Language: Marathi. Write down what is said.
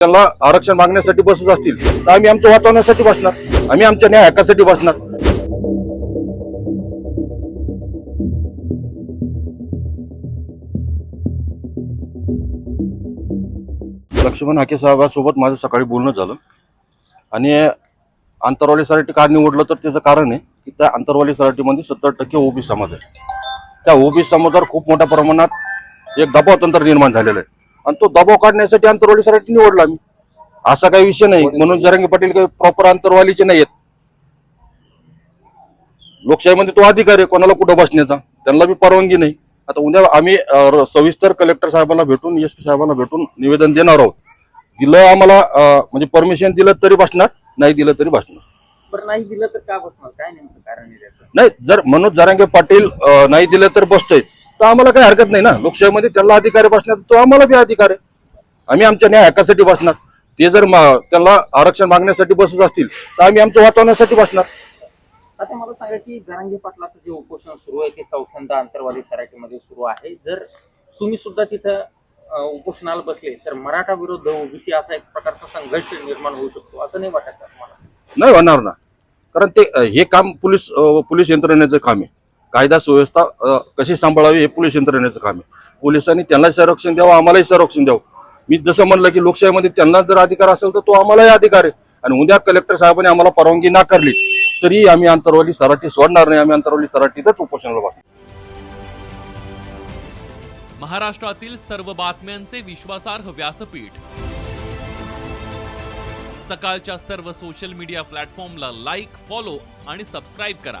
त्यांना आरक्षण मागण्यासाठी बसत असतील. तर आम्ही आमच्या वातावरणासाठी बसणार. आम्ही आमच्या न्याय हक्कासाठी बसणार. लक्ष्मण हाके साहेबांसोबत माझं सकाळी बोलणं झालं. आणि आंतरवाली सराठी का निवडलं तर त्याचं कारण आहे की त्या आंतरवाली सराठीमध्ये सत्तर टक्के ओबी समाज आहे. त्या ओबी समाजावर खूप मोठ्या प्रमाणात एक दबाव तंत्र निर्माण झालेलं आहे. आणि तो दबाव काढण्यासाठी आंतरवाली सराठी निवडला आम्ही असा काही विषय नाही. म्हणून जरांगे पाटील काही प्रॉपर आंतरवालीचे नाही आहेत लोकशाहीमध्ये तो अधिकार आहे कोणाला कुठं बसण्याचा? त्यांना बी परवानगी नाही. आता उद्या आम्ही सविस्तर कलेक्टर साहेबांना भेटून एस पी साहेबांना भेटून निवेदन देणार आहोत. दिलं आम्हाला म्हणजे परमिशन दिलं तरी बसणार नाही दिलं तरी बसणार. नाही दिलं तर का बसणार? काय नेमकं कारण नाही जर मनोज जरांगे पाटील नाही दिलं तर बसतोय. तर आम्हाला काही हरकत नाही ना. लोकशाहीमध्ये त्याला अधिकार बसण्याचा तो आम्हाला बी अधिकार आहे. आम्ही आमच्या न्याय हक्कासाठी बसणार. ते जर त्यांना आरक्षण मागण्यासाठी बसत असतील तर आम्ही आमचं वाचवण्यासाठी बसणार. आता मला सांगा की जरांगे पाटलाचं जे उपोषण सुरू आहे ते चौथ्यांदा आंतरवाली सराटीमध्ये सुरू आहे. जर तुम्ही सुद्धा तिथं उपोषणाला बसले तर मराठा विरुद्ध ओबीसी असा एक प्रकारचा संघर्ष निर्माण होऊ शकतो असं नाही वाटत का तुम्हाला? नाही होणार ना. कारण ते हे काम पोलीस पोलीस यंत्रणेचं काम आहे. कायदा सुव्यवस्था कशी सांभाळावी हे पोलीस यंत्रणेचं काम आहे. पोलिसांनी त्यांना संरक्षण द्यावं आम्हालाही संरक्षण द्यावं. मी जसं म्हणलं की लोकशाहीमध्ये त्यांना जर अधिकार असेल तर तो आम्हालाही अधिकार आहे. आणि उद्या कलेक्टर साहेबांनी आम्हाला परवानगी नाकारली तरी आम्ही आंतरवाली सराठी सोडणार नाही आम्ही आंतरवाली सराठीतच उपोषणाला बसणार. महाराष्ट्रातील सर्व बातम्यांचे विश्वासार्ह व्यासपीठ. सकाळच्या सर्व सोशल मीडिया प्लॅटफॉर्मला लाईक फॉलो आणि सबस्क्राईब करा.